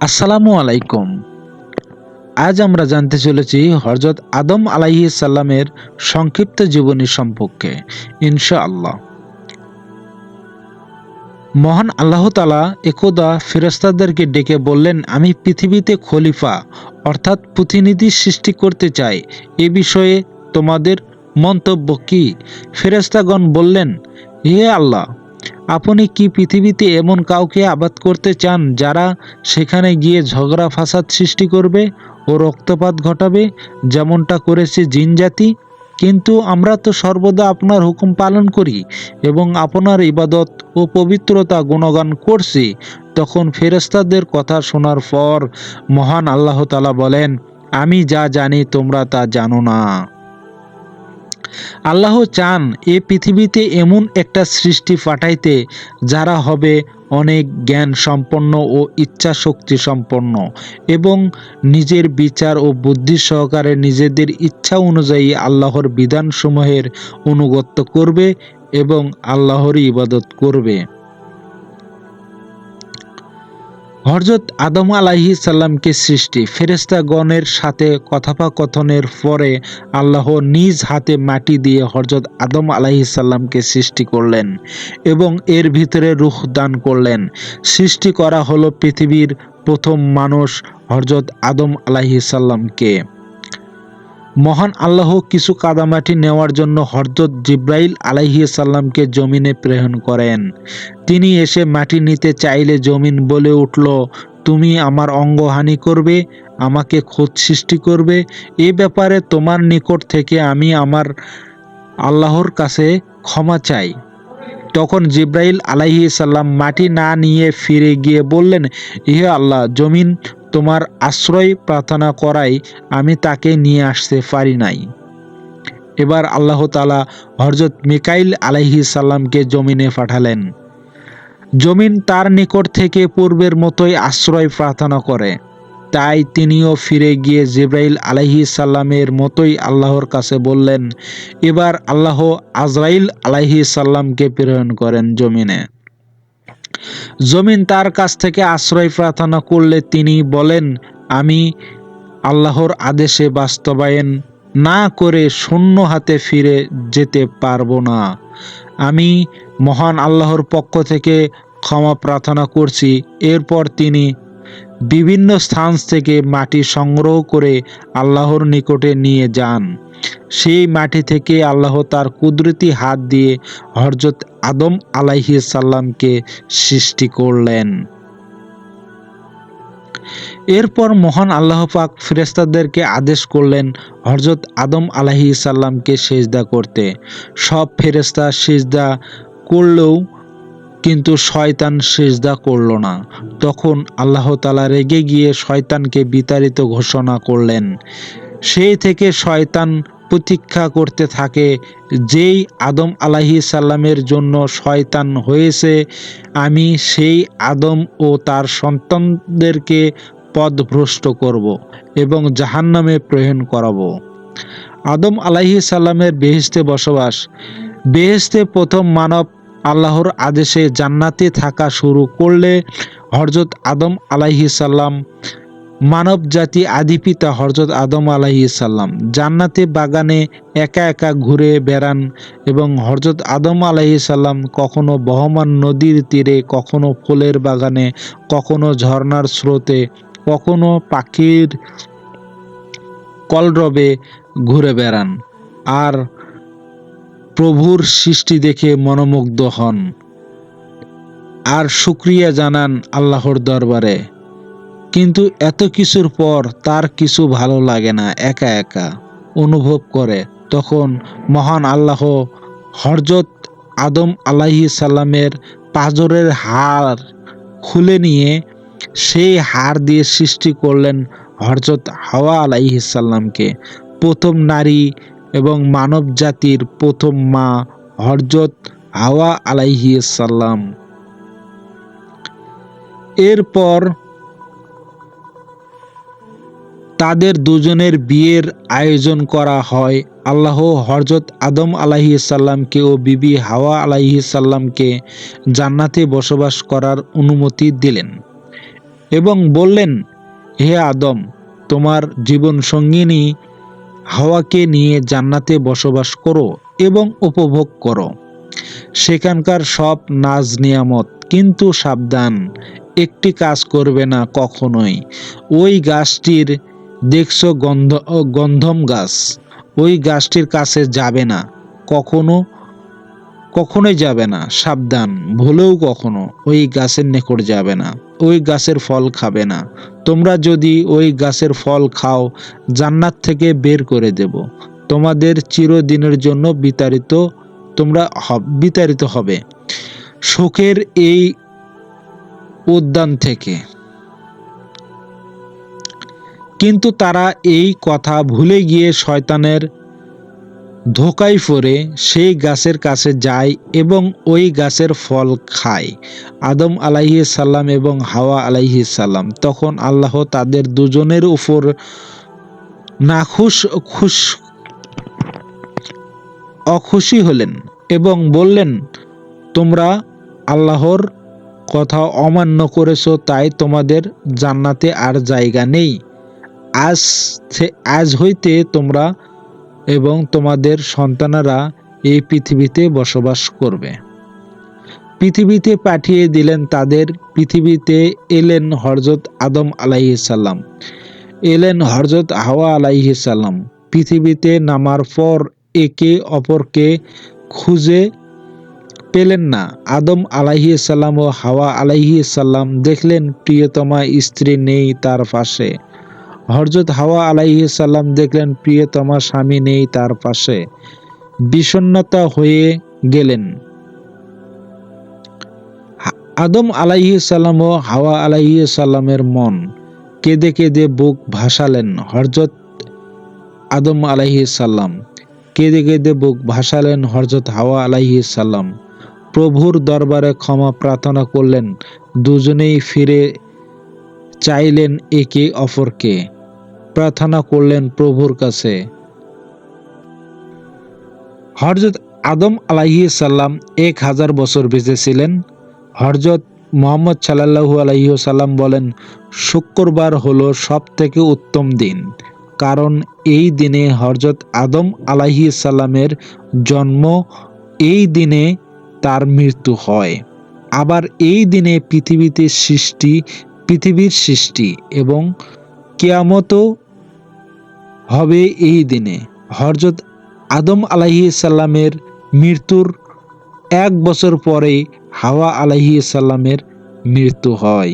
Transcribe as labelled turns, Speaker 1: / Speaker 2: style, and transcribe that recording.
Speaker 1: আসসালামু আলাইকুম। আজ আমরা জানতে চলেছি হজরত আদম আলাইহি সাল্লামের সংক্ষিপ্ত জীবনী সম্পর্কে, ইনশাআল্লাহ। মহান আল্লাহ তালা একদা ফেরেস্তাদেরকে ডেকে বললেন, আমি পৃথিবীতে খলিফা, অর্থাৎ প্রতিনিধি সৃষ্টি করতে চাই। এ বিষয়ে তোমাদের মন্তব্য কি? ফেরেস্তাগণ বললেন, হে আল্লাহ আপনি কি পৃথিবীতে এমন কাউকে আবাদ করতে চান যারা সেখানে গিয়ে ঝগড়া ফাসাদ সৃষ্টি করবে ও রক্তপাত ঘটাবে? যেমনটা করেছে জিন জাতি। কিন্তু আমরা তো সর্বদা আপনার হুকুম পালন করি এবং আপনার ইবাদত ও পবিত্রতা গুণগান করছি। তখন ফেরেস্তাদের কথা শোনার পর মহান আল্লাহ তালা বলেন, আমি যা জানি তোমরা তা জানো না। আল্লাহ চান এ পৃথিবীতে এমন একটা সৃষ্টি পাঠাইতে যারা হবে অনেক জ্ঞান সম্পন্ন ও ইচ্ছা শক্তি সম্পন্ন এবং নিজের বিচার ও বুদ্ধি সহকারে নিজেদের ইচ্ছা অনুযায়ী আল্লাহর বিধানসমূহের অনুগত্য করবে এবং আল্লাহরই ইবাদত করবে। হরজত আদম আলাহি সাল্লামকে সৃষ্টি ফেরেস্তাগণের সাথে কথোপকথনের পরে আল্লাহ নিজ হাতে মাটি দিয়ে হরজত আদম আলাহি সাল্লামকে সৃষ্টি করলেন এবং এর ভিতরে রুখ দান করলেন। সৃষ্টি করা হলো পৃথিবীর প্রথম মানুষ হরজত আদম আলাহি সাল্লামকে। মহান আল্লাহ কিছু কাদামাটি নেওয়ার জন্য হরজত জিব্রাইল আলাইহি সাল্লামকে জমিনে প্রেরণ করেন। তিনি এসে মাটি নিতে চাইলে জমিন বলে উঠল, তুমি আমার অঙ্গহানি করবে, আমাকে খোঁজ সৃষ্টি করবে। এ ব্যাপারে তোমার নিকট থেকে আমি আমার আল্লাহর কাছে ক্ষমা চাই। তখন জিব্রাইল আলাইহি সাল্লাম মাটি না নিয়ে ফিরে গিয়ে বললেন, ইহে আল্লাহ, জমিন তোমার আশ্রয় প্রার্থনা করাই আমি তাকে নিয়ে আসতে পারি নাই। এবার আল্লাহ তালা হরজত মিকাইল আলাইহি সাল্লামকে জমিনে পাঠালেন। জমিন তার নিকট থেকে পূর্বের মতোই আশ্রয় প্রার্থনা করে। তাই তিনিও ফিরে গিয়ে জিব্রাইল আলাইহি সাল্লামের মতোই আল্লাহর কাছে বললেন, এবার আল্লাহ আজরাইল আলাইহি সাল্লামকে প্রেরণ করেন জমিনে। জমিন তার কাছ থেকে আশ্রয় প্রার্থনা করলে তিনি বলেন, আমি আল্লাহর আদেশে বাস্তবায়ন না করে শূন্য হাতে ফিরে যেতে পারব না। আমি মহান আল্লাহর পক্ষ থেকে ক্ষমা প্রার্থনা করছি। এরপর তিনি বিভিন্ন স্থান থেকে মাটি সংগ্রহ করে আল্লাহর নিকটে নিয়ে যান। সেই মাটি থেকে আল্লাহ তার কুদরতি হাত দিয়ে হরজত আদম আলাইহি সাল্লামকে সৃষ্টি করলেন। এরপর মহান আল্লাহ পাক ফেরেস্তাদেরকে আদেশ করলেন হরজত আদম আলাহি সাল্লামকে সেজদা করতে। সব ফেরেস্তা সেজদা করলেও কিন্তু শয়তান সেজদা করল না। তখন আল্লাহ তালা রেগে গিয়ে শয়তানকে বিতাড়িত ঘোষণা করলেন। সেই থেকে শয়তান প্রতীক্ষা করতে থাকে, যেই আদম আলাহি সাল্লামের জন্য শয়তান হয়েছে, আমি সেই আদম ও তার সন্তানদেরকে পদভ্রষ্ট করব এবং জাহান্নামে প্রেরণ করাবো। আদম আলাহি সাল্লামের বেহেস্তে বসবাস। বেহেস্তে প্রথম মানব আল্লাহর আদেশে জান্নাতে থাকা শুরু করলে হরজত আদম আলাইহি সাল্লাম মানব জাতি আদি পিতা হরজত আদম আলাইহি সাল্লাম জান্নাতে বাগানে একা একা ঘুরে বেড়ান এবং হরজত আদম আলাইহি সাল্লাম কখনো বহমান নদীর তীরে, কখনো ফুলের বাগানে, কখনো ঝর্ণার স্রোতে, কখনো পাখির কলরবে ঘুরে বেড়ান। আর প্রভুর সৃষ্টি দেখে মনোমুগ্ধ হন। আর শুক্রিয়া জানান আল্লাহর দরবারে। কিন্তু এত কিছুর পর তার কিছু ভালো লাগে না, একা একা। অনুভব করে, তখন মহান আল্লাহ হরজত আদম আলাহি সাল্লামের পাজরের হাড় খুলে নিয়ে সেই হার দিয়ে সৃষ্টি করলেন হরজত হাওয়া আলাইহিসাল্লামকে প্রথম নারী এবং মানব জাতির প্রথম মা হরজত হাওয়া আলাইহি সাল্লাম এরপর তাদের দুজনের বিয়ের আয়োজন করা হয়। আল্লাহ হরজত আদম আলাহি সাল্লামকে ও বিবি হাওয়া আলাহি সাল্লামকে জান্নাতে বসবাস করার অনুমতি দিলেন এবং বললেন, হে আদম, তোমার জীবন সঙ্গিনী হাওয়াকে নিয়ে জান্নাতে বসবাস করো এবং উপভোগ করো। সেখানকার সব নাজ নিয়ামত কিন্তু সাবধান, একটি কাজ করবে না কখনোই। ওই গাছটির দেখছ গন্ধ, গন্ধম গাছ, ওই গাছটির কাছে যাবে না, কখনো কখনোই যাবে না, সাবধান, ভুলেও কখনো ওই গাছের নিকট যাবে না, ওই গাছের ফল খাবে না। তোমরা যদি ওই গাছের ফল খাও, জান্নাত থেকে বের করে দেব। তোমাদের চিরদিনের জন্য বিতাড়িত তোমরা বিতাড়িত হবে। শোকের এই উদ্যান থেকে। কিন্তু তারা এই কথা ভুলে গিয়ে শয়তানের ধোকায় পড়ে সেই গাছের কাছে যায় এবং ওই গাছের ফল খায়। আদম আলাইহি সাল্লাম এবং হাওয়া আলাইহি সাল্লাম। তখন আল্লাহ তাদের দুজনের উপর নাখুশ, খুশ, অখুশি হলেন এবং বললেন, তোমরা আল্লাহর কথা অমান্য করেছ, তাই তোমাদের জান্নাতে আর জায়গা নেই। আজ আজ হইতে তোমরা এবং তোমাদের সন্তানেরা এই পৃথিবীতে বসবাস করবে। পৃথিবীতে পাঠিয়ে দিলেন তাদের, পৃথিবীতে এলেন হরজত আদম আলাইসাল্লাম এলেন হরজত হাওয়া আলাইসাল্লাম পৃথিবীতে নামার পর একে অপরকে খুঁজে পেলেন না। আদম আলাইসাল্লাম ও হাওয়া আলাইসাল্লাম দেখলেন, প্রিয়তমা, স্ত্রী নেই তার পাশে। হরজত হাওয়া আলাইসাল্লাম দেখলেন, প্রিয়তমা স্বামী নেই তার পাশে। বিষণ্ণতা হয়ে গেলেন। আদম আলাইসাল্লাম ও হাওয়া আলাইসাল্লামের মন কেঁদে কেঁদে বুক ভাসালেন। হরজত আদম আলাইসাল্লাম কেঁদে কেঁদে বুক ভাসালেন। হরজত হাওয়া আলাইসাল্লাম প্রভুর দরবারে ক্ষমা প্রার্থনা করলেন। দুজনেই ফিরে চাইলেন একে অপরকে। প্রার্থনা করলেন প্রভুর কাছে। হরজত আদম আলাহি সাল্লাম এক হাজার বছর বেঁচে ছিলেন। হরজত মোহাম্মদ সাল্লাহু আলাইহি সাল্লাম বলেন, শুক্রবার হলো সব থেকে উত্তম দিন। কারণ এই দিনে হরজত আদম আলাহি সাল্লামের জন্ম, এই দিনে তার মৃত্যু হয়। আবার এই দিনে পৃথিবীতে সৃষ্টি, পৃথিবীর সৃষ্টি এবং কেয়ামতও হবে এই দিনে। হরজত আদম আলাহি সাল্লামের মৃত্যুর এক বছর পরে হাওয়া আলাহি সাল্লামের মৃত্যু হয়।